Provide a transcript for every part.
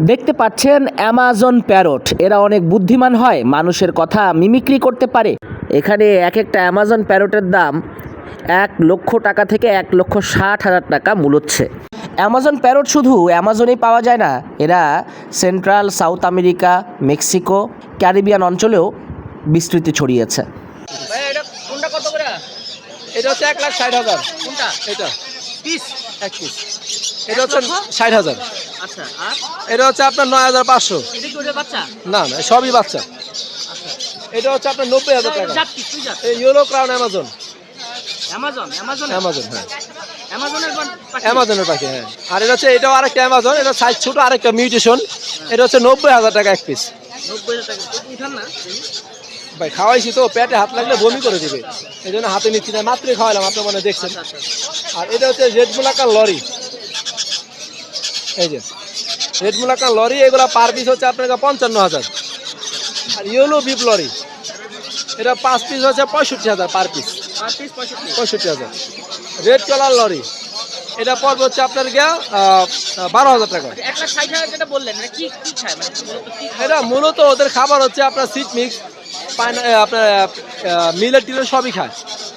দেখতে পাচ্ছেন Amazon parrot. এরা অনেক বুদ্ধিমান হয় মানুষের কথা মিমিক্রি করতে পারে। এখানে এক একটা অ্যামাজন প্যারটের দাম এক লক্ষ টাকা থেকে এক লক্ষ ষাট হাজার টাকা মূলচ্ছে। অ্যামাজন প্যারট শুধু অ্যামাজনেই পাওয়া যায় না এরা central South America Mexico Caribbean অঞ্চলেও বিস্তৃতি ছড়িয়েছে। কোনটা কত করে? এটা হচ্ছে এক লাখ ষাট হাজার। কোনটা? এটা। পিস এক পিস এটা হচ্ছে ষাট হাজার। আচ্ছা এটা হচ্ছে আপনার নয় হাজার পাঁচশো। না না সবই বাচ্চা। এটা হচ্ছে আপনার নব্বই হাজার টাকা। ইউরো ক্রাউন অ্যামাজন অ্যামাজন হ্যাঁ। অ্যামাজনের পাখি? হ্যাঁ। আর এটা হচ্ছে এটাও আরেকটা অ্যামাজন এটা সাইজ ছোট আরেকটা মিউটেশন এটা হচ্ছে নব্বই হাজার টাকা এক পিস। ভাই খাওয়াইছি তো পেটে হাত লাগলে বমি করে দিবে। এই জন্য হাতে নিচ্ছি না মাত্রই খাওয়ালাম আপনি মনে দেখছেন। আচ্ছা আচ্ছা। আর এটা হচ্ছে রেড মুলাকার লরি এই যে রেড মুলাকার লরি এগুলা পার পিস হচ্ছে আপনার পঞ্চান্ন হাজার। আর ইয়েলো বিপ লরি এটা পাঁচ পিস হচ্ছে পঁয়ষট্টি হাজার পার পিস পঁয়ষট্টি। হাজার। রেড কালার লরি এটা পড়বে হচ্ছে আপনার গিয়া বারো হাজার টাকা। এটা খায়? মানে মূলত খায়? এটা মূলত ওদের খাবার হচ্ছে আপনার সিট মিক্স পাইন আপনার মিলের টিলের সবই খায়।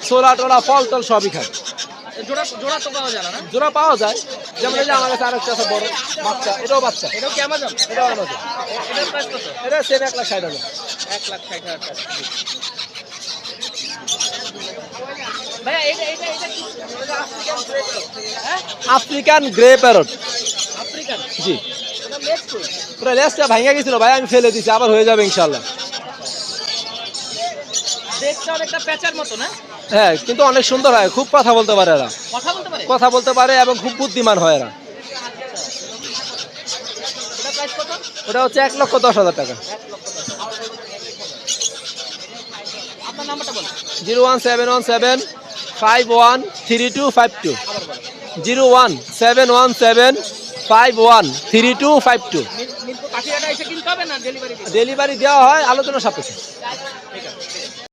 ছোলা টোলা ফল টল সবই খায়। জোড়া জোড়া পাওয়া যায়। যেমন এই যে আমার কাছে আরেকটা আছে বড় বাচ্চা এটাও বাচ্চা। এটাও কি অ্যামাজন এটাও আমাদের এটার প্রাইস কত? এটা সেম এক লাখ ষাট হাজার। এক লাখ ষাট হাজার টাকা। ভাইয়া আফ্রিকান গ্রে প্যারট আফ্রিকান জি। পুরো লেসটা ভাঙা গেছিল ভাই আমি ফেলে দিছি আবার হয়ে যাবে ইনশাল্লাহ দেখতে অনেকটা প্যাচার মতো না? হ্যাঁ কিন্তু অনেক সুন্দর হয়। খুব কথা বলতে পারে এরা। কথা বলতে পারে? কথা বলতে পারে এবং খুব বুদ্ধিমান হয় এরা। ওটা হচ্ছে এক লক্ষ দশ হাজার টাকা। Zero one seven one seven five one three two five two. Zero one seven one seven five one three two five two. Delivery দেওয়া হয় আলোচনা সাপেক্ষে।